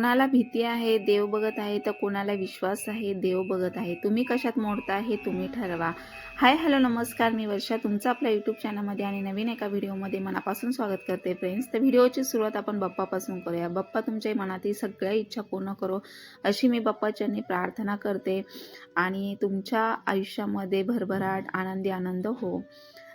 कोणाला भीती आहे देव बघत आहे तर कोणाला विश्वास आहे देव बघत आहे. तुम्ही कशात मोडता हे तुम्ही ठरवा. हाय हॅलो नमस्कार. मी वर्षा. तुमचं आपल्या यूट्यूब चॅनलमध्ये आणि नवीन एका व्हिडिओमध्ये मनापासून स्वागत करते फ्रेंड्स तर व्हिडिओची सुरुवात आपण बाप्पापासून करूया. बाप्पा तुमच्या मनातील सगळ्या इच्छा पूर्ण करो अशी मी बाप्पाच्यांनी प्रार्थना करते. आणि तुमच्या आयुष्यामध्ये भरभराट आनंदी आनंद हो.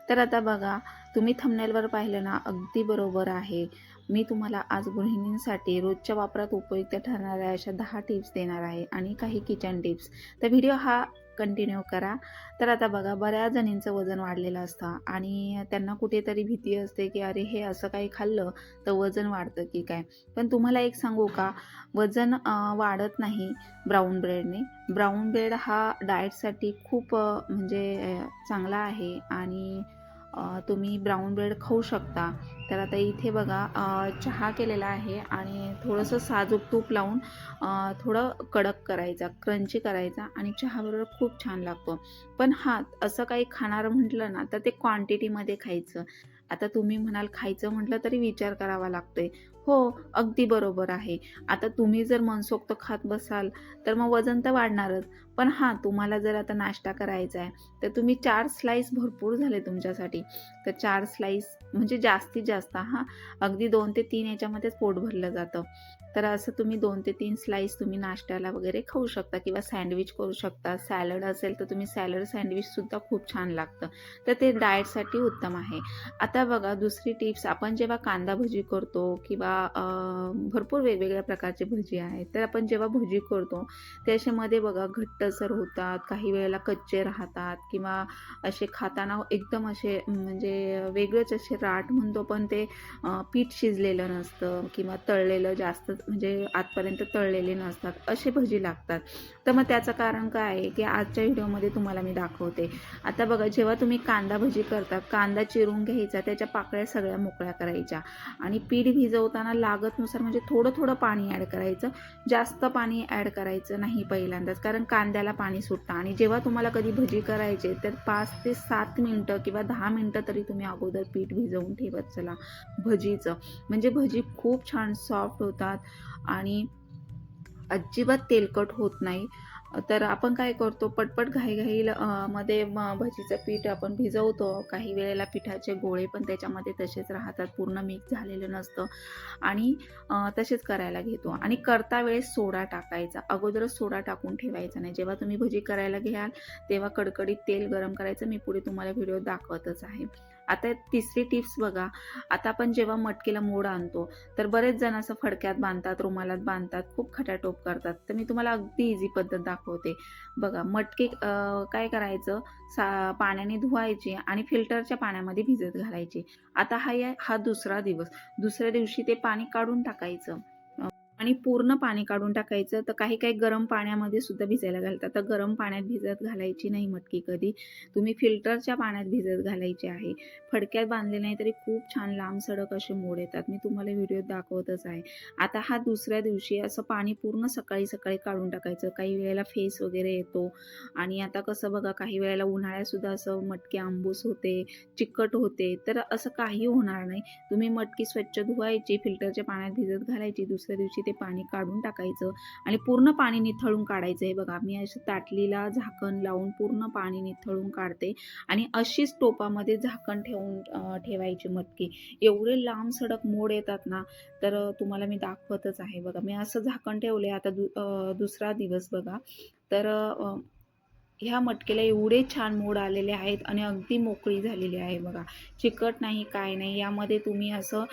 तर आता बघा तुम्ही थंबनेलवर पाहिलं ना अगदी बरोबर आहे. मी तुम्हाला आज गृहिणींसाठी रोजच्या वापरात उपयुक्त ठरणाऱ्या अशा दहा टिप्स देणार आहे आणि काही किचन टिप्स. तर व्हिडिओ हा कंटिन्यू करा. तर आता बघा बऱ्याच जणींचं वजन वाढलेलं असतं आणि त्यांना कुठेतरी भीती असते की अरे हे असं काही खाल्लं तर वजन वाढतं की काय? पण तुम्हाला एक सांगू का? वजन वाढत नाही ब्राऊन ब्रेडने. ब्राऊन ब्रेड हा डाएटसाठी खूप म्हणजे चांगला आहे आणि तुम्ही ब्राऊन ब्रेड खाऊ शकता. तर आता इथे बघा चहा केलेला आहे आणि थोडंसं साजूक तूप लावून थोडं कडक करायचा क्रंची करायचा आणि चहाबरोबर खूप छान लागतो. पण हा असं काही खाणार म्हटलं ना तर ते क्वांटिटीमध्ये खायचं. आता तुम्ही म्हणाल खायचं म्हटलं तरी विचार करावा लागतोय. हो अगदी बरोबर आहे. आता तुम्ही जर मनसोक्त खात बसाल तर मग वजन तर वाढणारच. पण हां तुम्हाला जर आता नाश्ता करायचा आहे तर तुम्ही चार स्लाईस भरपूर झाले तुमच्यासाठी. तर चार स्लाईस म्हणजे जास्तीत जास्त हां. अगदी दोन ते तीन याच्यामध्येच पोट भरलं जातं. तर असं तुम्ही दोन ते तीन स्लाईस तुम्ही नाश्त्याला वगैरे खाऊ शकता किंवा सँडविच करू शकता. सॅलड असेल तर तुम्ही सॅलड सँडविचसुद्धा खूप छान लागतं. तर ते डाएटसाठी उत्तम आहे. आता बघा दुसरी टिप्स आपण जेव्हा कांदा भजी करतो किंवा भरपूर वेगवेगळ्या प्रकारचे भजी आहेत. तर आपण जेव्हा भजी करतो त्याच्यामध्ये बघा घट्टसर होतात काही वेळेला कच्चे राहतात किंवा असे खाताना एकदम असे म्हणजे वेगळेच असे राट म्हणतो पण ते पीठ शिजलेलं नसतं किंवा तळलेलं जास्त म्हणजे आतपर्यंत तळलेले नसतात असे भजी लागतात. तर मग त्याचं कारण काय आहे की आजच्या व्हिडिओमध्ये तुम्हाला मी दाखवते. आता बघा जेव्हा तुम्ही कांदा भजी करता कांदा चिरून घ्यायचा त्याच्या पाकळ्या सगळ्या मोकळ्या करायच्या आणि पीठ भिजवताना लागतनुसार म्हणजे थोडं थोडं पाणी ॲड करायचं. जास्त पाणी ॲड करायचं नाही पहिल्यांदाच कारण कांद्याला पाणी सुटतं आणि जेव्हा तुम्हाला कधी भजी करायचे तर पाच ते सात मिनटं किंवा दहा मिनटं तरी तुम्ही अगोदर पीठ भिजवून ठेवत चला. भजीचं. म्हणजे भजी खूप छान सॉफ्ट होतात आणि अजिबात तेलकट होत नाही. तर आपण काय करतो पटपट घाईघाई मध्ये भजीचं पीठ आपण भिजवतो. काही वेळेला पिठाचे गोळे पण त्याच्यामध्ये तसेच राहतात. पूर्ण मिक्स झालेलं नसतं. आणि तसेच करायला घेतो. आणि करता वेळेस सोडा टाकायचा. अगोदरच सोडा टाकून ठेवायचा नाही. जेव्हा तुम्ही भजी करायला घ्याल तेव्हा कडकडीत तेल गरम करायचं. मी पुढे तुम्हाला व्हिडिओ दाखवतच आहे. आता तिसरी टिप्स बघा. आता आपण जेव्हा मटकीला मोड आणतो तर बरेच जण असं फडक्यात बांधतात रुमालात बांधतात खूप खटाटोप करतात. तर मी तुम्हाला अगदी इझी पद्धत दाखवते. बघा मटकी काय करायचं? सा पाण्याने धुवायची आणि फिल्टरच्या पाण्यामध्ये भिजत घालायची. आता हा या हा दुसरा दिवस. दुसऱ्या दिवशी ते पाणी काढून टाकायचं. आणि पूर्ण पाणी काढून टाकायचं. तर काही काही गरम पाण्यामध्ये सुद्धा भिजायला घालतात. तर गरम पाण्यात भिजत घालायची नाही मटकी कधी. तुम्ही फिल्टरच्या पाण्यात भिजत घालायची आहे. फडक्यात बांधले नाही तरी खूप छान लांब सडक असे मोड येतात. मी तुम्हाला व्हिडिओ दाखवतच आहे. आता हा दुसऱ्या दिवशी असं पाणी पूर्ण सकाळी सकाळी काढून टाकायचं. काही वेळेला फेस वगैरे येतो. आणि आता कसं बघा काही वेळेला उन्हाळ्यातसुद्धा असं मटकी आंबूस होते चिकट होते. तर असं काही होणार नाही. तुम्ही मटकी स्वच्छ धुवायची फिल्टरच्या पाण्यात भिजत घालायची दुसऱ्या दिवशी ते पाणी काढून टाकायचं आणि पूर्ण पाणी निथळून काढायचं आहे बघा मी अशी ताटलीला झाकण लावून पूर्ण पाणी निथळून काढते आणि अशीच टोपामध्ये झाकण ठेवून ठेवायची मटकी. एवढे लांब सडक मोड येतात ना तर तुम्हाला मी दाखवतच आहे. बघा मी असं झाकण ठेवले आता दु दुसरा दिवस बघा. तर ह्या मटकेला एवढे छान मोड आलेले आहेत आणि अगदी मोकळी झालेली आहे बघा. चिकट नाही काय नाही. यामध्ये तुम्ही असं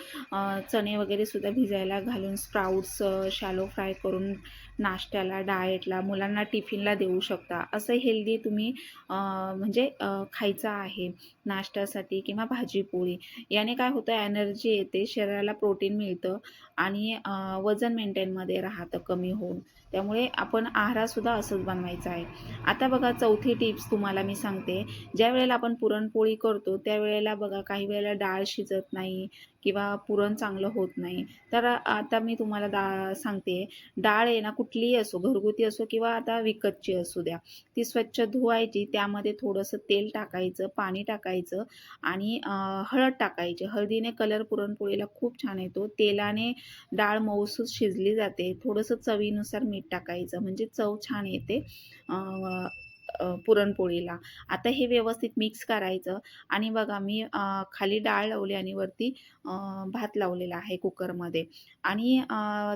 चणे वगैरे सुद्धा भिजायला घालून स्प्राउट्स शॅलो फ्राय करून नाश्त्याला डाएटला मुलांना टिफिनला देऊ शकता. असं हेल्दी तुम्ही म्हणजे खायचं आहे नाश्त्यासाठी किंवा भाजी पोळी याने काय होतं एनर्जी येते शरीराला प्रोटीन मिळतं. आणि वजन मेंटेनमध्ये राहतं कमी होऊन. त्यामुळे आपण आहारासुद्धा असंच बनवायचा आहे. आता बघा चौथी टिप्स तुम्हाला मी सांगते. ज्या वेळेला आपण पुरणपोळी करतो त्यावेळेला बघा काही वेळेला डाळ शिजत नाही किंवा पुरण चांगलं होत नाही. तर आता मी तुम्हाला दा सांगते. डाळ आहे ना कुठलीही असो घरगुती असो किंवा आता विकतची असू द्या. ती स्वच्छ धुवायची त्यामध्ये थोडंसं तेल टाकायचं पाणी टाकायचं आणि हळद टाकायची. हळदीने कलर पुरणपोळीला खूप छान येतो. तेलाने डाळ मऊसूत शिजली जाते. थोडंसं चवीनुसार मीठ टाकायचं. म्हणजे चव छान येते पुरणपोळीला. आता हे व्यवस्थित मिक्स करायचं. आणि बघा मी खाली डाळ लावली आणि वरती भात लावलेला आहे कुकरमध्ये. आणि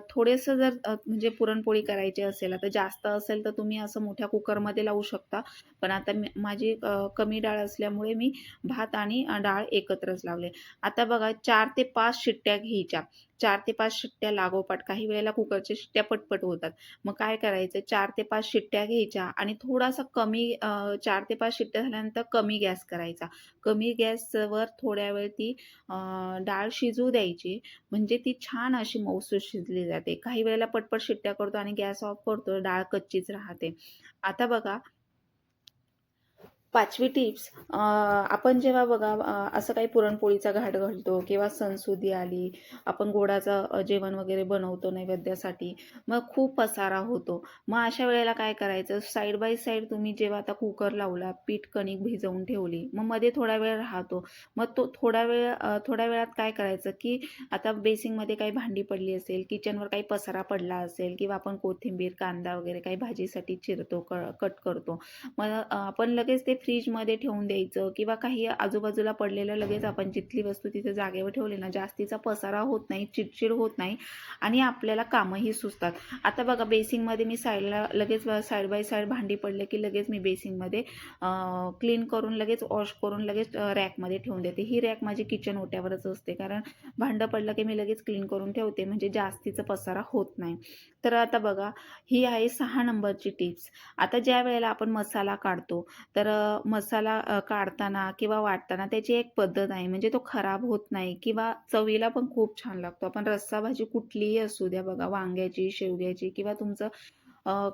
थोडंसं जर म्हणजे पुरणपोळी करायची असेल आता जास्त असेल तर तुम्ही असं मोठ्या कुकरमध्ये लावू शकता. पण आता माझी कमी डाळ असल्यामुळे मी भात आणि डाळ एकत्रच लावले. आता बघा चार ते पाच शिट्ट्या घ्यायच्या. चार ते पाच शिट्ट्या लागोपाठ. काही वेळेला कुकरच्या शिट्ट्या पटपट होतात. मग काय करायचं? चार ते पाच शिट्ट्या घ्यायच्या आणि थोडासा कमी चार ते पाच शिट्ट्या झाल्यानंतर कमी गॅस करायचा. कमी गॅसवर थोड्या वेळ ती डाळ शिजू द्यायची. म्हणजे ती छान अशी मऊसूत शिजली जाते. काही वेळेला पटपट शिट्ट्या करतो आणि गॅस ऑफ करतो. डाळ कच्चीच राहते. आता बघा पाचवी टिप्स आपण जेव्हा बघा असं काही पुरणपोळीचा घाट घालतो किंवा सणसुदी आली आपण गोडाचं जेवण वगैरे बनवतो नैवेद्यासाठी मग खूप पसारा होतो. मग अशा वेळेला काय करायचं? साईड बाय साईड तुम्ही जेव्हा आता कुकर लावला पीठ कणिक भिजवून ठेवली मग मध्ये थोडा वेळ राहतो. मग तो थोडा वेळ थोड्या वेळात काय करायचं की आता बेसिंगमध्ये काही भांडी पडली असेल किचनवर काही पसारा पडला असेल किंवा आपण कोथिंबीर कांदा वगैरे काही भाजीसाठी चिरतो क कट करतो. मग आपण लगेच ते फ्रीजमध्ये ठेवून द्यायचं किंवा काही आजूबाजूला पडलेलं लगेच आपण जिथली वस्तू तिथे जागेवर ठेवली ना जास्तीचा पसारा होत नाही चिडचिड होत नाही आणि आपल्याला कामंही सुचतात. आता बघा बेसिंगमध्ये मी साईडला लगेच साईड बाय साईड भांडी पडले की लगेच मी बेसिंगमध्ये क्लीन करून लगेच वॉश करून लगेच रॅकमध्ये ठेवून देते. ही रॅक माझी किचन ओट्यावरच असते कारण भांडं पडलं की मी लगेच क्लीन करून ठेवते म्हणजे जास्तीचा पसारा होत नाही. तर आता बघा ही आहे सहा नंबरची टिप्स आता ज्या वेळेला आपण मसाला काढतो तर मसाला काढताना किंवा वाटताना त्याची एक पद्धत आहे. म्हणजे तो खराब होत नाही किंवा चवीला पण खूप छान लागतो. आपण रस्सा भाजी कुठलीही असू द्या बघा वांग्याची शेवग्याची किंवा तुमचं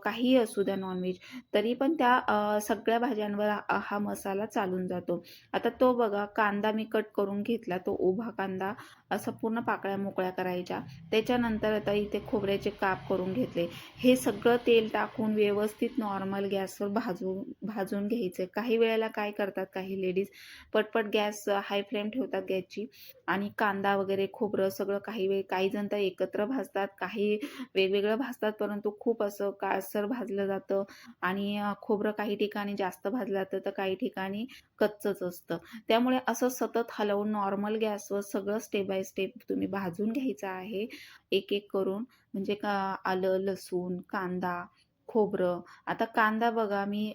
काहीही असू द्या नॉनव्हेज तरी पण त्या सगळ्या भाज्यांवर हा मसाला चालून जातो. आता तो बघा कांदा मी कट करून घेतला तो उभा कांदा असं पूर्ण पाकळ्या मोकळ्या करायच्या. त्याच्यानंतर आता इथे खोबऱ्याचे काप करून घेतले. हे सगळं तेल टाकून व्यवस्थित नॉर्मल गॅसवर भाजून भाजून घ्यायचं. काही वेळेला काय करतात काही लेडीज पटपट गॅस हाय फ्लेम ठेवतात गॅसची आणि कांदा वगैरे खोबरं सगळं काही वेळ काही जण तर एकत्र भाजतात काही वेगवेगळं भाजतात परंतु खूप असं काळसर भाजलं जातं आणि खोबरं काही ठिकाणी जास्त भाजलं जातं तर काही ठिकाणी कच्चंच असतं. त्यामुळे असं सतत हलवून नॉर्मल गॅसवर सगळं स्टेप बाय स्टेप तुम्ही भाजून घ्यायचं आहे. एक एक करून म्हणजे का आलं लसूण कांदा खोबरं. आता कांदा बघा मी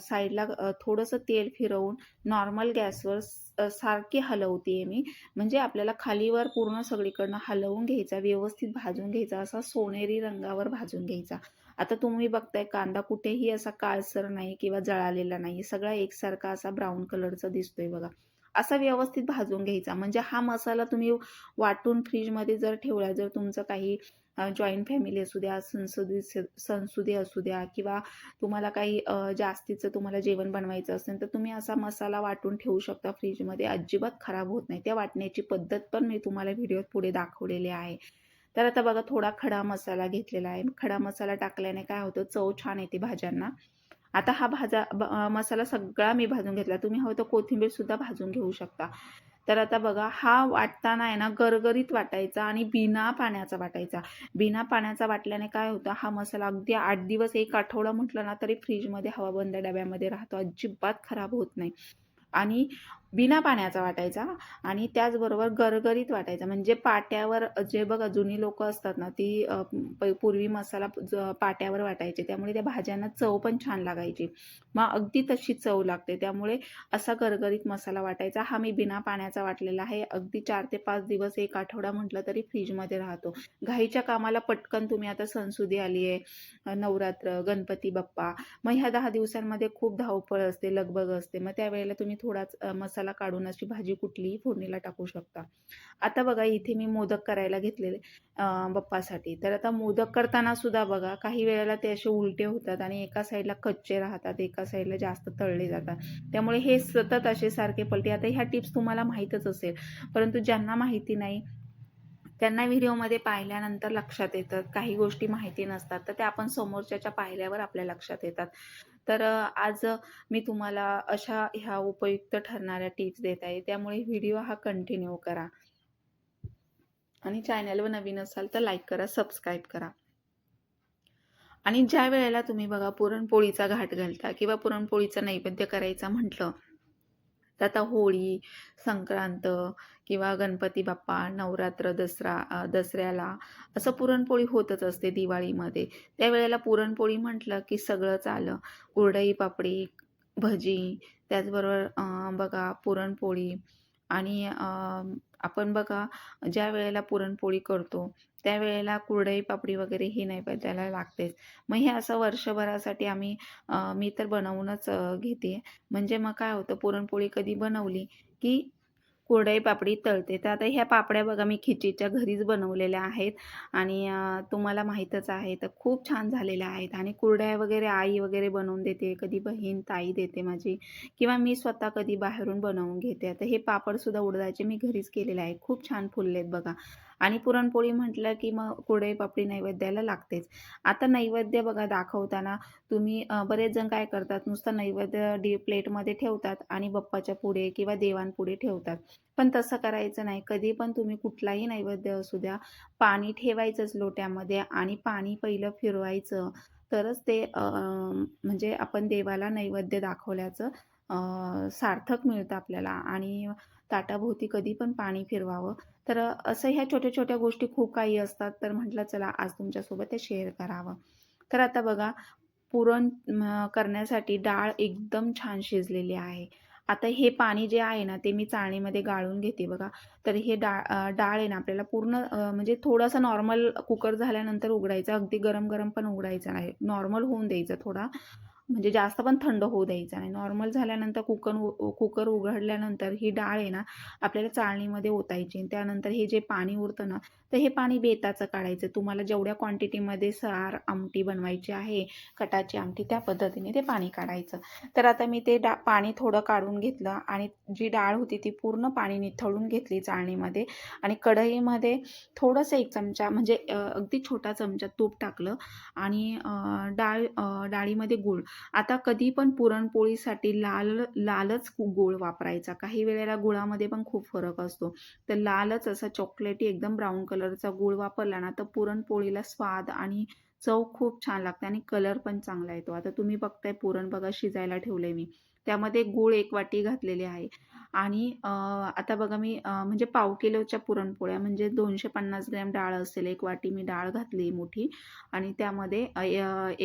साईडला थोडंसं तेल फिरवून नॉर्मल गॅसवर सारखी हलवते मी. म्हणजे आपल्याला खालीवर पूर्ण सगळीकडनं हलवून घ्यायचा व्यवस्थित भाजून घ्यायचा असा सोनेरी रंगावर भाजून घ्यायचा. आता तुम्ही बघताय कांदा कुठेही असा काळसर नाही किंवा जळालेला नाही. सगळा एकसारखा असा ब्राऊन कलरचा दिसतोय बघा. असा व्यवस्थित भाजून घ्यायचा. म्हणजे हा मसाला तुम्ही वाटून फ्रीजमध्ये जर ठेवला जर तुमचं काही जॉईंट फॅमिली असू द्या संसदी संसुदी असू द्या किंवा तुम्हाला काही जास्तीचं तुम्हाला जेवण बनवायचं असेल तर तुम्ही असा मसाला वाटून ठेवू शकता फ्रीजमध्ये. अजिबात खराब होत नाही. त्या वाटण्याची पद्धत पण मी तुम्हाला व्हिडिओत पुढे दाखवलेली आहे. तर आता बघा थोडा खडा मसाला घेतलेला आहे. खडा मसाला टाकल्याने काय होतं? चव छान येते भाज्यांना. आता हा भाजा मसाला सगळा मी भाजून घेतला. तुम्ही हवं तर कोथिंबीर सुद्धा भाजून घेऊ शकता. तर आता बघा हा वाटताना आहे ना गरगरीत वाटायचा आणि बिना पाण्याचा वाटायचा. बिना पाण्याचा वाटल्याने काय होतं हा मसाला अगदी आठ दिवस एक आठवडा म्हटलं ना तरी फ्रीजमध्ये हवाबंद डब्यामध्ये राहतो. अजिबात खराब होत नाही. आणि बिना पाण्याचा वाटायचा आणि त्याचबरोबर गरगरीत वाटायचा. म्हणजे पाट्यावर जे बघा जुनी लोक असतात ना ती पूर्वी मसाला पाट्यावर वाटायचे. त्यामुळे त्या भाज्यांना चव पण छान लागायची. मग अगदी तशी चव लागते. त्यामुळे असा गरगरीत मसाला वाटायचा. हा मी बिना पाण्याचा वाटलेला आहे. अगदी चार ते पाच दिवस एक आठवडा म्हटलं तरी फ्रीजमध्ये राहतो. घाईच्या कामाला पटकन तुम्ही आता सणसुदी आली आहे नवरात्र गणपती बाप्पा. मग ह्या दहा दिवसांमध्ये खूप धावपळ असते लगबग असते. मग त्यावेळेला तुम्ही थोडाच मसाला मसाला काढून अशी भाजी कुठलीही फोडणीला टाकू शकता. आता बघा इथे मी मोदक करायला घेतलेले बप्पासाठी बाप्पासाठी. तर आता मोदक करताना सुद्धा बघा काही वेळेला ते असे उलटे होतात आणि एका साईडला कच्चे राहतात एका साईडला जास्त तळले जातात. त्यामुळे हे सतत असे सारखे पलटे. आता ह्या टिप्स तुम्हाला माहीतच असेल परंतु ज्यांना माहिती नाही त्यांना व्हिडिओमध्ये पाहिल्यानंतर लक्षात येतात काही गोष्टी माहिती नसतात तर त्या आपण समोरच्याच्या पाहिल्यावर आपल्या लक्षात येतात. तर आज मी तुम्हाला अशा ह्या उपयुक्त ठरणाऱ्या टिप्स देत आहे. त्यामुळे व्हिडिओ हा कंटिन्यू करा. आणि चॅनलवर नवीन असाल तर लाईक करा सबस्क्राईब करा. आणि ज्या वेळेला तुम्ही बघा पुरणपोळीचा घाट घालता किंवा पुरणपोळीचा नैवेद्य करायचा म्हटलं तर आता होळी संक्रांत किंवा गणपती बाप्पा नवरात्र दसरा दसऱ्याला असं पुरणपोळी होतच असते दिवाळीमध्ये. त्यावेळेला पुरणपोळी म्हटलं की सगळंच आलं. कुरडई पापडी भजी त्याचबरोबर बघा पुरणपोळी आणि आपण बघा ज्या वेळेला पुरणपोळी करतो त्यावेळेला कुरडई पापडी वगैरे ही त्याला लागतेच. मग हे असं वर्षभरासाठी आम्ही मी तर बनवूनच घेते. म्हणजे मग काय होतं पुरणपोळी कधी बनवली की कुरडई पापडी तळते. तर आता ह्या पापड्या बघा मी खिचीच्या घरीच बनवलेल्या आहेत. आणि तुम्हाला माहीतच आहे तर खूप छान झालेल्या आहेत. आणि कुरड्या वगैरे आई वगैरे बनवून देते कधी बहीण ताई देते माझी. किंवा मी स्वतः कधी बाहेरून बनवून घेते. आता हे पापडसुद्धा उडदाचे मी घरीच केलेले आहे खूप छान फुललेत बघा. आणि पुरणपोळी म्हटलं की मग कुडे पापडी नैवेद्याला लागतेच. आता नैवेद्य बघा दाखवताना तुम्ही बरेच जण काय करतात नुसतं नैवेद्य डी प्लेटमध्ये ठेवतात आणि बप्पाच्या पुढे किंवा देवांपुढे ठेवतात. पण तसं करायचं नाही. कधी पण तुम्ही कुठलाही नैवेद्य असू द्या पाणी ठेवायचंच लोट्यामध्ये आणि पाणी पहिलं फिरवायचं. तरच ते म्हणजे आपण देवाला नैवेद्य दाखवल्याचं सार्थक मिळतं आपल्याला आणि ताटाभोवती कधी पण पाणी फिरवावं. तर असं ह्या छोट्या छोट्या गोष्टी खूप काही असतात. तर म्हटलं चला आज तुमच्यासोबत ते शेअर करावं. तर आता बघा पुरण करण्यासाठी डाळ एकदम छान शिजलेली आहे. आता हे पाणी जे आहे ना ते मी चाळणीमध्ये गाळून घेते बघा. तर हे डाळ डाळ आहे ना आपल्याला पूर्ण म्हणजे थोडंसं नॉर्मल कुकर झाल्यानंतर उघडायचं. अगदी गरम गरम पण उघडायचं नाही. नॉर्मल होऊन द्यायचं थोडा. म्हणजे जास्त पण थंड होऊ द्यायचा नाही. नॉर्मल झाल्यानंतर कुकर कुकर उघडल्यानंतर ही डाळ आहे ना आपल्याला चाळणीमध्ये ओतायची त्यानंतर हे जे पाणी उरतं ना तर हे पाणी बेताचं काढायचं. तुम्हाला जेवढ्या क्वांटिटीमध्ये सार आमटी बनवायची आहे कटाची आमटी त्या पद्धतीने ते पाणी काढायचं. तर आता मी ते डा पाणी थोडं काढून घेतलं आणि जी डाळ होती ती पूर्ण पाणी निथळून घेतली चाळणीमध्ये आणि कढईमध्ये थोडंसं एक चमचा म्हणजे अगदी छोटा चमचा तूप टाकलं आणि डाळ डाळीमध्ये गूळ. आता कधी पण पुरणपोळीसाठी लाल लालच गूळ वापरायचा. काही वेळेला गुळामध्ये पण खूप फरक असतो. तर लालच असा चॉकलेटी एकदम ब्राऊन कलर कलरचा गूळ वापरला ना तर पुरणपोळीला स्वाद आणि चव खूप छान लागते आणि कलर पण चांगला येतो. आता तुम्ही बघताय पुरण बघा शिजायला ठेवलंय मी. त्यामध्ये गूळ एक वाटी घातलेली आहे. आणि आता बघा मी म्हणजे पाव किलोच्या पुरणपोळ्या म्हणजे दोनशे पन्नास ग्रॅम डाळ असेल एक वाटी मी डाळ घातली मोठी. आणि त्यामध्ये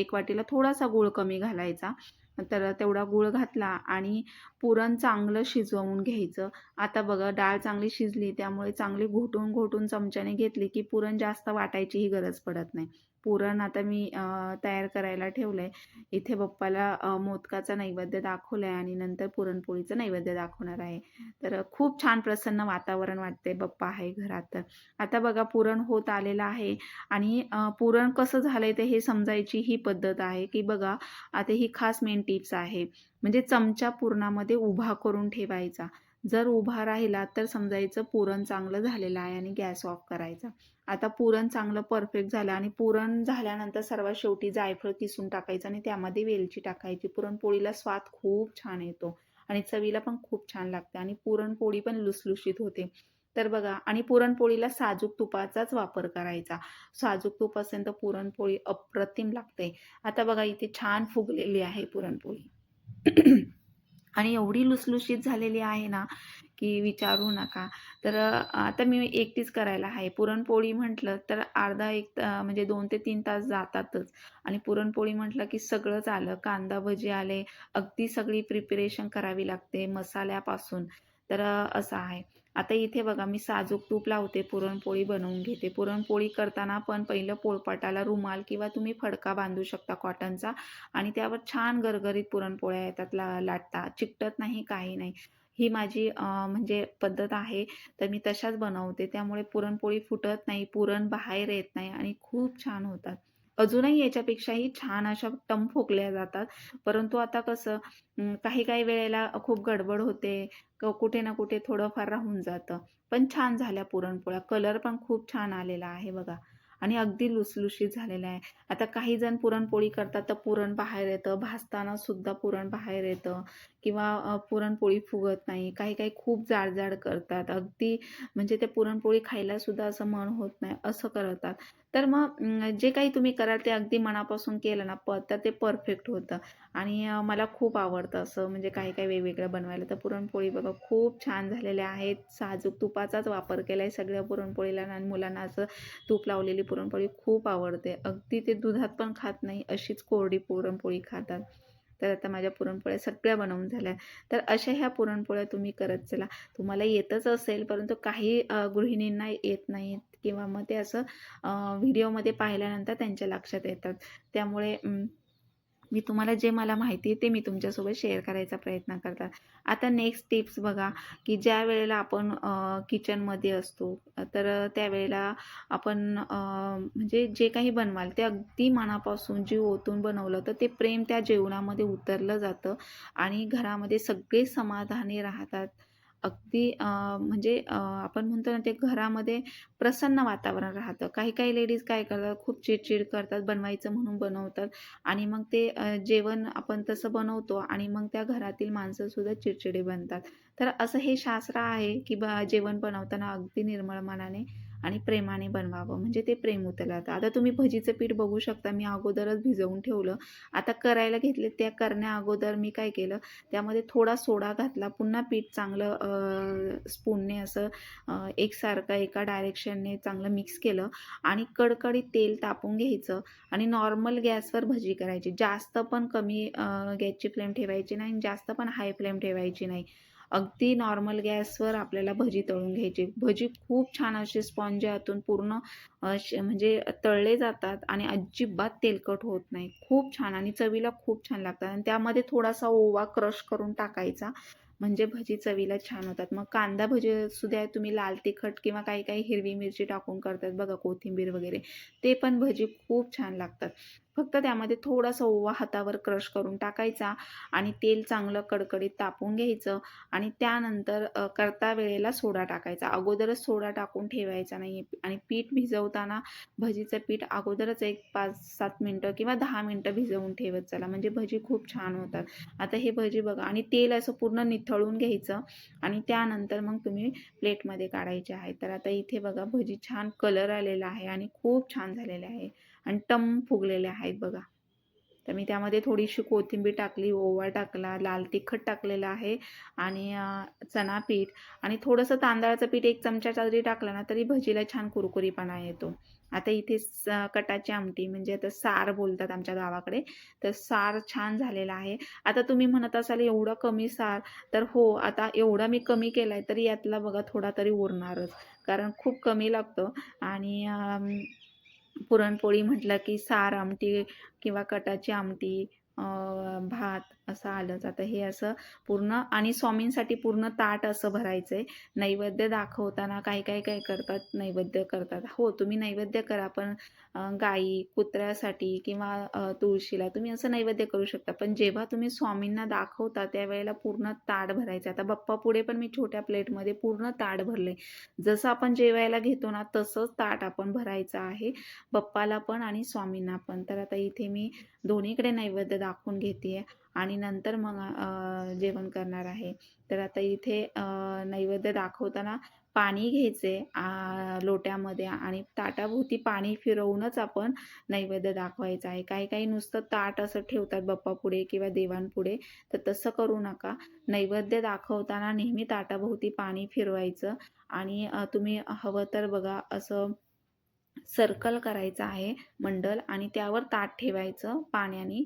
एक वाटीला थोडासा गूळ कमी घालायचा. तर तेवढा गूळ घातला आणि पुरण चांगलं शिजवून घ्यायचं. आता बघा डाळ चांगली शिजली त्यामुळे चांगली घोटून घोटून चमच्याने घेतली की पुरण जास्त वाटायचीही गरज पडत नाही. पुरण आता मी तयार करायला ठेवलं आहे इथे बप्पाला मोदकाचा नैवेद्य दाखवलाय आणि नंतर पुरणपोळीचं नैवेद्य दाखवणार आहे. तर खूप छान प्रसन्न वातावरण वाटते बप्पा आहे घरात. तर आता बघा पुरण होत आलेलं आहे आणि पुरण कसं झालंय ते हे समजायची ही पद्धत आहे की बघा आता ही खास मेन टिप्स आहे. म्हणजे चमचा पुरणामध्ये उभा करून ठेवायचा. जर उभा राहिला तर समजायचं पुरण चांगलं झालेलं आहे आणि गॅस ऑफ करायचा. आता पुरण चांगलं परफेक्ट झालं आणि पुरण झाल्यानंतर सर्वात शेवटी जायफळ किसून टाकायचं आणि त्यामध्ये वेलची टाकायची. पुरणपोळीला स्वाद खूप छान येतो आणि चवीला पण खूप छान लागते आणि पुरणपोळी पण लुसलुशीत होते. तर बघा आणि पुरणपोळीला साजूक तुपाचाच वापर करायचा. साजूक तूप असेल तर पुरणपोळी अप्रतिम लागते. आता बघा इथे छान फुगलेली आहे पुरणपोळी. आणि एवढी लुसलुशीत झालेली आहे ना की विचारू नका. तर आता मी एकटीच करायला आहे. पुरणपोळी म्हटलं तर अर्धा एक म्हणजे दोन ते तीन तास जातातच. आणि पुरणपोळी म्हटलं की सगळंच आलं. कांदा भजी आले. अगदी सगळी प्रिपरेशन करावी लागते मसाल्यापासून. तर असं आहे. आता इथे बघा मी साजूक तूप लावते पुरणपोळी बनवून घेते. पुरणपोळी करताना पण पहिलं पोळपाटाला रुमाल किंवा तुम्ही फडका बांधू शकता कॉटनचा आणि त्यावर छान गरगरीत पुरणपोळ्या येतात ला लाटता. चिकटत नाही काही नाही. ही माझी म्हणजे पद्धत आहे. तर मी तशाच बनवते. त्यामुळे पुरणपोळी फुटत नाही पुरण बाहेर येत नाही आणि खूप छान होतात. अजूनही याच्यापेक्षाही छान अशा टम फोकल्या जातात. परंतु आता कसं काही काही वेळेला खूप गडबड होते कुठे ना कुठे थोडंफार राहून जातं. पण छान झाल्या पुरणपोळ्या. कलर पण खूप छान आलेला आहे बघा. आणि अगदी लुसलुशीत झालेला आहे. आता काही जण पुरणपोळी करतात तर पुरण बाहेर येतं. भाजताना सुद्धा पुरण बाहेर येतं. किंवा पुरणपोळी फुगत नाही. काही काही खूप जाड जाड करतात. अगदी म्हणजे ते पुरणपोळी खायलासुद्धा असं मन होत नाही असं करतात. तर मग जे काही तुम्ही कराल ते अगदी मनापासून केलं ना प तर ते परफेक्ट होतं. आणि मला खूप आवडतं असं म्हणजे काही काही वेगवेगळं बनवायला. तर पुरणपोळी बघा खूप छान झालेल्या आहेत. साजूक तुपाचाच वापर केला आहे सगळ्या पुरणपोळीला आणि मुलांना असं तूप लावलेली पुरणपोळी खूप आवडते. अगदी ते दुधात पण खात नाही अशीच कोरडी पुरणपोळी खातात. तर आता माझ्या पुरणपोळ्या सगळ्या बनवून झाल्या. तर अशा ह्या पुरणपोळ्या तुम्ही करत चला. तुम्हाला येतच असेल परंतु काही गृहिणींना येत नाहीत किंवा मग ते असं व्हिडिओमध्ये पाहिल्यानंतर त्यांच्या लक्षात येतात. त्यामुळे मी तुम्हाला जे मला माहिती आहे ते मी तुमच्यासोबत शेअर करायचा प्रयत्न करतात. आता नेक्स्ट टिप्स बघा की ज्या वेळेला आपण किचनमध्ये असतो तर त्यावेळेला आपण म्हणजे जे काही बनवाल ते अगदी मनापासून जीव ओतून बनवलं तर ते प्रेम त्या जेवणामध्ये उतरलं जातं आणि घरामध्ये सगळे समाधानी राहतात. अगदी म्हणजे आपण म्हणतो ना ते घरामध्ये प्रसन्न वातावरण राहतं. काही काही लेडीज काय करतात खूप चिडचिड करतात बनवायचं म्हणून बनवतात आणि मग ते जेवण आपण तसं बनवतो आणि मग त्या घरातील माणसंसुद्धा चिडचिडे बनतात. तर असं हे शास्त्र आहे की बा जेवण बनवताना अगदी निर्मळ मनाने आणि प्रेमाने बनवावं. म्हणजे ते प्रेम उतरलं आता तुम्ही भजीचं पीठ बघू शकता. मी अगोदरच भिजवून ठेवलं. आता करायला घेतले त्या करण्या अगोदर मी काय केलं? त्यामध्ये थोडा सोडा घातला. पुन्हा पीठ चांगलं स्पूनने असं एकसारखं एका डायरेक्शनने चांगलं मिक्स केलं आणि कडकडीत तेल तापून घ्यायचं आणि नॉर्मल गॅसवर भजी करायची. जास्त पण कमी गॅसची फ्लेम ठेवायची नाही आणि जास्त पण हाय फ्लेम ठेवायची नाही. अगदी नॉर्मल गॅसवर आपल्याला भजी तळून घ्यायची. भजी खूप छान असे स्पॉन्ज आतून पूर्ण म्हणजे तळले जातात आणि अजिबात तेलकट होत नाही. खूप छान आणि चवीला खूप छान लागतात आणि त्यामध्ये थोडासा ओवा क्रश करून टाकायचा म्हणजे भजी चवीला छान होतात. मग कांदा भजी सुद्धा तुम्ही लाल तिखट किंवा काही काही हिरवी मिरची टाकून करतात बघा कोथिंबीर वगैरे ते पण भजी खूप छान लागतात. फक्त त्यामध्ये थोडासा ओवा हातावर क्रश करून टाकायचा आणि तेल चांगलं कडकडीत तापून घ्यायचं आणि त्यानंतर करता वेळेला सोडा टाकायचा. अगोदरच सोडा टाकून ठेवायचा नाही आणि पीठ भिजवताना भजीचं पीठ अगोदरच एक पाच सात मिनटं किंवा दहा मिनटं भिजवून ठेवत चला. म्हणजे भजी खूप छान होतात. आता हे भजी बघा आणि तेल असं पूर्ण निथळून घ्यायचं आणि त्यानंतर मग तुम्ही प्लेटमध्ये काढायचे आहे. तर आता इथे बघा भजी छान कलर आलेला आहे आणि खूप छान झालेले आहे. आणि टम फुगलेले आहेत बघा. तर मी त्यामध्ये थोडीशी कोथिंबीर टाकली ओवा टाकला लाल तिखट टाकलेलं आहे आणि अ, चणा पीठ आणि थोडंसं तांदळाचं पीठ एक चमचा जरी टाकलं ना तरी भजीला छान कुरकुरीपणा येतो. आता इथे स कटाची आमटी म्हणजे आता सार बोलतात आमच्या गावाकडे. तर सार छान झालेला आहे. आता तुम्ही म्हणत असाल एवढं कमी सार तर हो आता एवढा मी कमी केला आहे तरी यातला बघा थोडा तरी उरणारच. कारण खूप कमी लागतं आणि पुरणपोळी म्हटलं की सार आमटी किंवा कटाची आमटी भात असं आलंच आता हे असं पूर्ण आणि स्वामींसाठी पूर्ण ताट असं भरायचं आहे नैवेद्य दाखवताना काही काही काय करतात नैवेद्य करतात. हो तुम्ही नैवेद्य करा पण गाई कुत्र्यासाठी किंवा तुळशीला तुम्ही असं नैवेद्य करू शकता. पण जेव्हा तुम्ही स्वामींना दाखवता त्यावेळेला पूर्ण ताट भरायचं. आता बाप्पा पुढे पण मी छोट्या प्लेटमध्ये पूर्ण ताट भरले जसं आपण जेवायला घेतो ना तसंच ताट आपण भरायचं आहे. बाप्पाला पण आणि स्वामींना पण. तर आता इथे मी दोन्हीकडे नैवेद्य दाखवून घेते आणि नंतर मग जेवण करणार आहे. तर आता इथे नैवेद्य दाखवताना पाणी घ्यायचे लोट्यामध्ये आणि ताटाभोवती पाणी फिरवूनच आपण नैवेद्य दाखवायचं आहे. काही काही नुसतं ताट असं ठेवतात बाप्पापुढे किंवा देवांपुढे तर तसं करू नका. नैवेद्य दाखवताना नेहमी ताटाभोवती पाणी फिरवायचं आणि तुम्ही हवं तर बघा असं सर्कल करायचं आहे मंडल आणि त्यावर ताट ठेवायचं पाण्याने.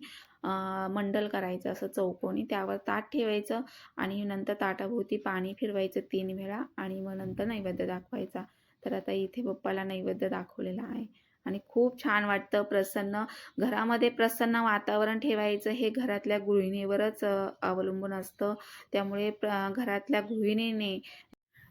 मंडल करायचं असं चौकोनी. त्यावर ताट ठेवायचं आणि नंतर ताटाभोवती पाणी फिरवायचं तीन वेळा आणि मग नंतर नैवेद्य दाखवायचा. तर आता इथे पप्पाला नैवेद्य दाखवलेला आहे. आणि खूप छान वाटतं प्रसन्न घरामध्ये प्रसन्न वातावरण ठेवायचं हे घरातल्या गृहिणीवरच अवलंबून असतं. त्यामुळे प्र घरातल्या गृहिणीने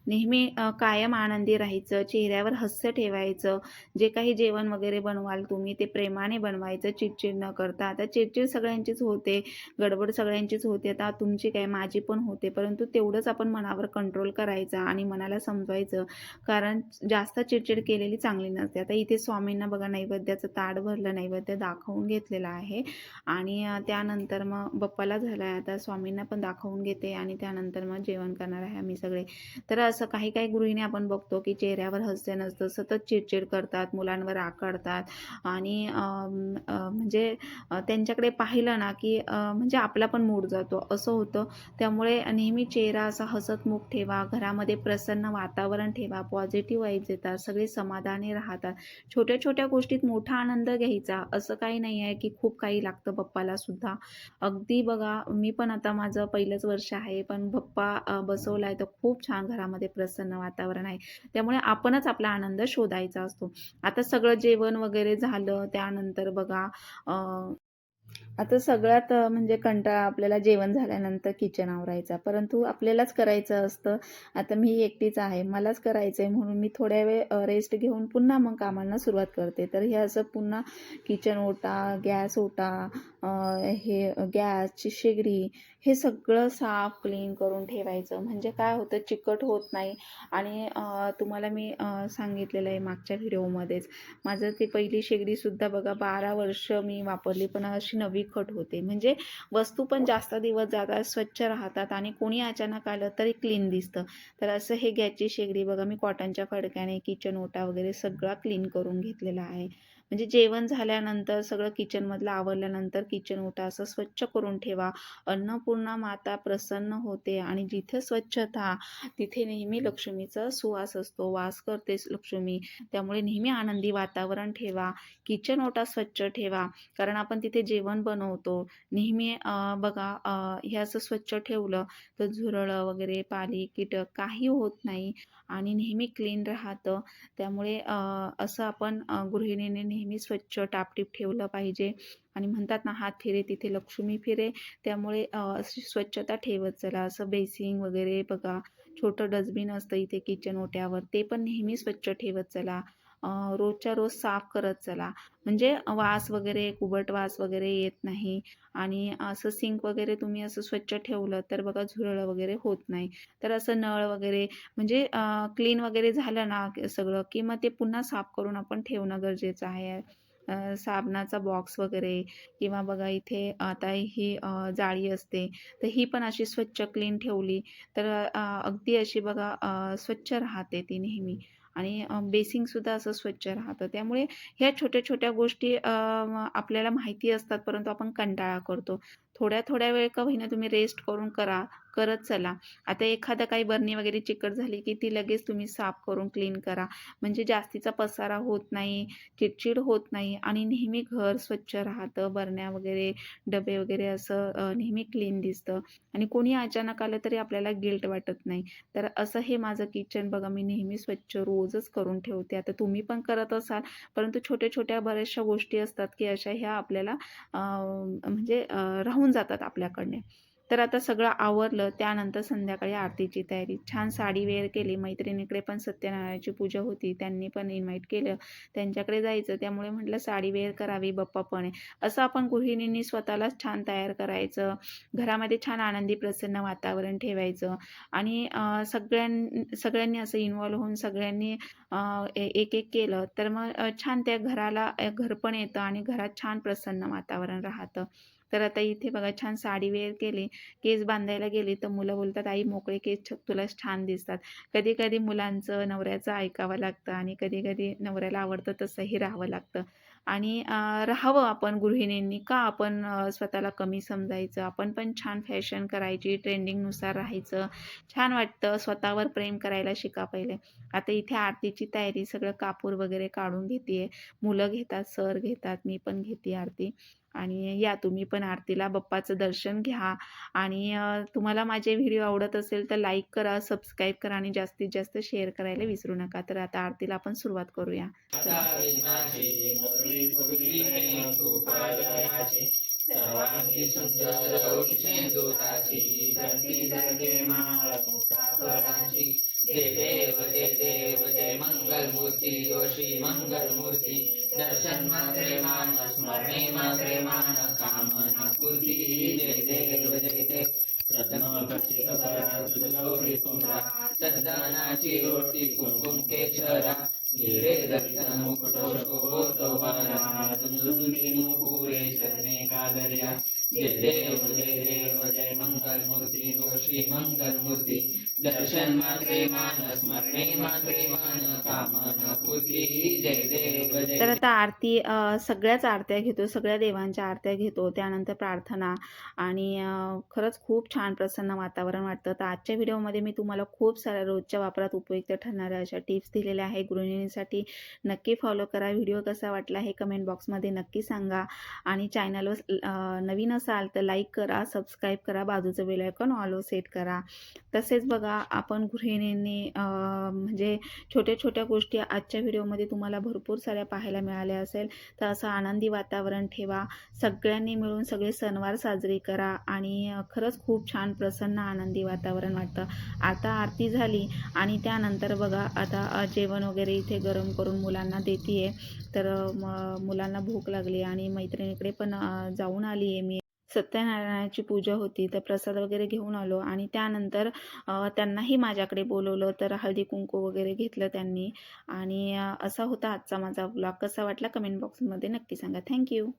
नेहमी कायम आनंदी राहायचं चेहऱ्यावर हास्य ठेवायचं. जे काही जेवण वगैरे बनवाल तुम्ही ते प्रेमाने बनवायचं चिडचिड न करता. आता चिडचिड सगळ्यांचीच होते गडबड सगळ्यांचीच होते. आता तुमची काय माझी पण होते. परंतु तेवढंच आपण मनावर कंट्रोल करायचा आणि मनाला समजवायचं. कारण जास्त चिडचिड केलेली चांगली नसते. आता इथे स्वामींना बघा नैवेद्याचं ताट भरलं नैवेद्य दाखवून घेतलेलं आहे. आणि त्यानंतर मग बप्पाला झालं आहे आता स्वामींना पण दाखवून घेते आणि त्यानंतर मग जेवण करणार आहे आम्ही सगळे. तर असं काही काही गृहिणी आपण बघतो की चेहऱ्यावर हास्य नसतं सतत चिडचिड करतात मुलांवर आकडतात आणि म्हणजे त्यांच्याकडे पाहिलं ना की म्हणजे आपला पण मूड जातो. असं होतं. त्यामुळे नेहमी चेहरा असा हसतमुख ठेवा घरामध्ये प्रसन्न वातावरण ठेवा पॉझिटिव्ह वाईब्स येतात सगळे समाधानी राहतात. छोट्या छोट्या गोष्टीत मोठा आनंद घ्यायचा असं काही नाही आहे की खूप काही लागतं बप्पाला सुद्धा. अगदी बघा मी पण आता माझं पहिलंच वर्ष आहे पण बप्पा बसवलाय बसवला आहे तर खूप छान घरामध्ये प्रसन्न वातावरण आहे. त्यामुळे आपणच आपला आनंद शोधायचा असतो. आता सगळं जेवण वगैरे झालं त्यानंतर बघा आता सगळ्यात म्हणजे कंटाळा आपल्याला जेवण झाल्यानंतर किचन आवरायचा. परंतु आपल्यालाच करायचं असतं. आता मी एकटीच आहे. मलाच करायचं आहे म्हणून मी थोड्या वेळ रेस्ट घेऊन पुन्हा मग कामांना सुरुवात करते. तर हे असं पुन्हा किचन ओटा गॅस ओटा हे गॅसची शेगडी हे सगळं साफ क्लीन करून ठेवायचं. म्हणजे काय होतं चिकट होत नाही. आणि तुम्हाला मी सांगितलेलं आहे मागच्या व्हिडिओमध्येच. माझं ती पहिली शेगडीसुद्धा बघा बारा वर्ष मी वापरली पण अशी नवी खट होते. म्हणजे वस्तू पण जास्त दिवस जातात स्वच्छ राहतात आणि कोणी अचानक आलं तरी क्लीन दिसतं. तर असं हे गॅसची शेगडी बघा मी कॉटनच्या फडक्याने किचन ओटा वगैरे सगळा क्लीन करून घेतलेला आहे. म्हणजे जेवण झाल्यानंतर सगळं किचनमधलं आवरल्यानंतर किचन ओटा असं स्वच्छ करून ठेवा. अन्नपूर्णा माता प्रसन्न होते आणि जिथे स्वच्छता तिथे नेहमी लक्ष्मीचा सुवास असतो. वास करते लक्ष्मी त्यामुळे नेहमी आनंदी वातावरण ठेवा. किचन ओटा स्वच्छ ठेवा कारण आपण तिथे जेवण बनवतो. नेहमी बघा हे असं स्वच्छ ठेवलं तर झुरळं वगैरे पाली कीटक काही होत नाही आणि नेहमी क्लीन राहतं. त्यामुळे असं आपण गृहिणीने नेहमी नेहमी स्वच्छ टापटीप ठेवलं पाहिजे. आणि म्हणतात ना हात फिरे तिथे लक्ष्मी फिरे. त्यामुळे अशी स्वच्छता ठेवत चला. असं बेसिंग वगैरे बघा. छोटं डस्टबिन असतं इथे किचन ओट्यावर. ते पण नेहमी स्वच्छ ठेवत चला. रोजच्या रोज साफ करत चला. म्हणजे वास वगैरे कुबट वास वगैरे येत नाही आणि असं सिंक वगैरे तुम्ही असं स्वच्छ ठेवलं तर बघा झुरळं वगैरे होत नाही. तर असं नळ वगैरे म्हणजे क्लीन वगैरे झालं ना सगळं की मग ते पुन्हा साफ करून आपण ठेवणं गरजेचं आहे. साबणाचा बॉक्स वगैरे किंवा बघा इथे आता ही जाळी असते तर ही पण अशी स्वच्छ क्लीन ठेवली तर अगदी अशी बघा स्वच्छ राहते ती नेहमी. आणि बेसिंगसुद्धा असं स्वच्छ राहतं. त्यामुळे ह्या छोट्या छोट्या गोष्टी आपल्याला माहिती असतात परंतु आपण कंटाळा करतो. थोड्या थोड्या वेळ का होईना तुम्ही रेस्ट करून करा. करत चला. आता एखादं काही बरणी वगैरे चिकट झाली की ती लगेच तुम्ही साफ करून क्लीन करा. म्हणजे जास्तीचा पसारा होत नाही चिडचिड होत नाही आणि नेहमी घर स्वच्छ राहतं. बरण्या वगैरे डबे वगैरे असं नेहमी क्लीन दिसतं. आणि कोणी अचानक आलं तरी आपल्याला गिल्ट वाटत नाही. तर असं हे माझं किचन बघा मी नेहमी स्वच्छ रोजच करून ठेवते. आता तुम्ही पण करत असाल परंतु छोट्या छोट्या बऱ्याचशा गोष्टी असतात की अशा ह्या आपल्याला म्हणजे राहून जातात आपल्याकडने. तर आता सगळं आवरलं त्यानंतर संध्याकाळी आरतीची तयारी. छान साडी वेअर केली मैत्रिणीकडे पण सत्यनारायणाची पूजा होती त्यांनी पण इन्व्हाइट केलं. त्यांच्याकडे जायचं त्यामुळे म्हटलं साडी वेअर करावी बप्पा पण आहे असं आपण गृहिणींनी स्वतःलाच छान तयार करायचं घरामध्ये छान आनंदी प्रसन्न वातावरण ठेवायचं आणि सगळ्यां सगळ्यांनी असं इन्वॉल्व्ह होऊन सगळ्यांनी ए- एक एक केलं तर मग छान त्या घराला घर पण येतं आणि घरात छान प्रसन्न वातावरण राहतं. तर आता इथे बघा छान साडी वेअर केली केस बांधायला गेली तर मुलं बोलतात आई मोकळे केस छ- तुला छान दिसतात. कधी कधी मुलांचं नवऱ्याचं ऐकावं लागतं आणि कधी कधी नवऱ्याला आवडतं तसंही राहावं लागतं. आणि राहावं आपण गृहिणींनी का आपण स्वतःला कमी समजायचं? आपण पण छान फॅशन करायची ट्रेंडिंगनुसार राहायचं. छान वाटतं स्वतःवर प्रेम करायला शिका पहिले. आता इथे आरतीची तयारी सगळं कापूर वगैरे काढून घेते मुलं घेतात सर घेतात मी पण घेते आरती. आणि या तुम्ही पण आरतीला बाप्पाचं दर्शन घ्या. आणि तुम्हाला माझे व्हिडिओ आवडत असेल तर लाईक करा सबस्क्राईब करा आणि जास्तीत जास्त शेअर करायला विसरू नका. तर आता आरतीला आपण सुरुवात करूया. सुंदर जय देव जय देव जय मंगलमूर्ती योशी मंगलमूर्ती. दर्शन मात्रे मान स्मरणे मात्रे मान कामना पूर्ती जय देव जय देव रत्नखचित परा तुझगौरी कुमरा सद्दानाची ओटी कुंकुम केशरा पुरे शरणे कादर्या जय देव जय देव जय मंगल मूर्ती मंगल मूर्ती दर्शन मात्रे मान स्मरणे मात्रे मान कामना आरती सगळ्याच आरत्या घेतो सगळ्या देवांच्या आरत्या घेतो त्यानंतर प्रार्थना आणि खरंच खूप छान प्रसन्न वातावरण वाटतं. तर आजच्या व्हिडिओमध्ये मी तुम्हाला खूप साऱ्या रोजच्या वापरात उपयुक्त ठरणाऱ्या अशा टिप्स दिलेल्या आहे गृहिणींसाठी नक्की फॉलो करा. व्हिडिओ कसा वाटला हे कमेंट बॉक्समध्ये नक्की सांगा आणि चॅनलवर नवीन असाल तर लाईक करा सबस्क्राईब करा बाजूचं बेल ऑलो सेट करा. तसेच बघा आपण गृहिणींनी म्हणजे छोट्या छोट्या गोष्टी आजच्या व्हिडिओमध्ये तुम्हाला भरपूर साऱ्या पाहायला मिळाल्या. असेल तर असं आनंदी वातावरण ठेवा. सगळ्यांनी मिळून सगळे सणवार साजरे करा आणि खरंच खूप छान प्रसन्न आनंदी वातावरण वाटतं. आता आरती झाली आणि त्यानंतर बघा आता जेवण वगैरे इथे गरम करून मुलांना देते आहे तर म- मुलांना भूक लागली आणि मैत्रिणीकडे पण जाऊन आली आहे मी. सत्यनारायणाची पूजा होती तर प्रसाद वगैरे घेऊन आलो आणि त्यानंतर त्यांनाही माझ्याकडे बोलवलं तर हळदी कुंकू वगैरे घेतलं त्यांनी. आणि असा होता आजचा माझा ब्लॉग कसा वाटला? कमेंट बॉक्समध्ये नक्की सांगा. थँक्यू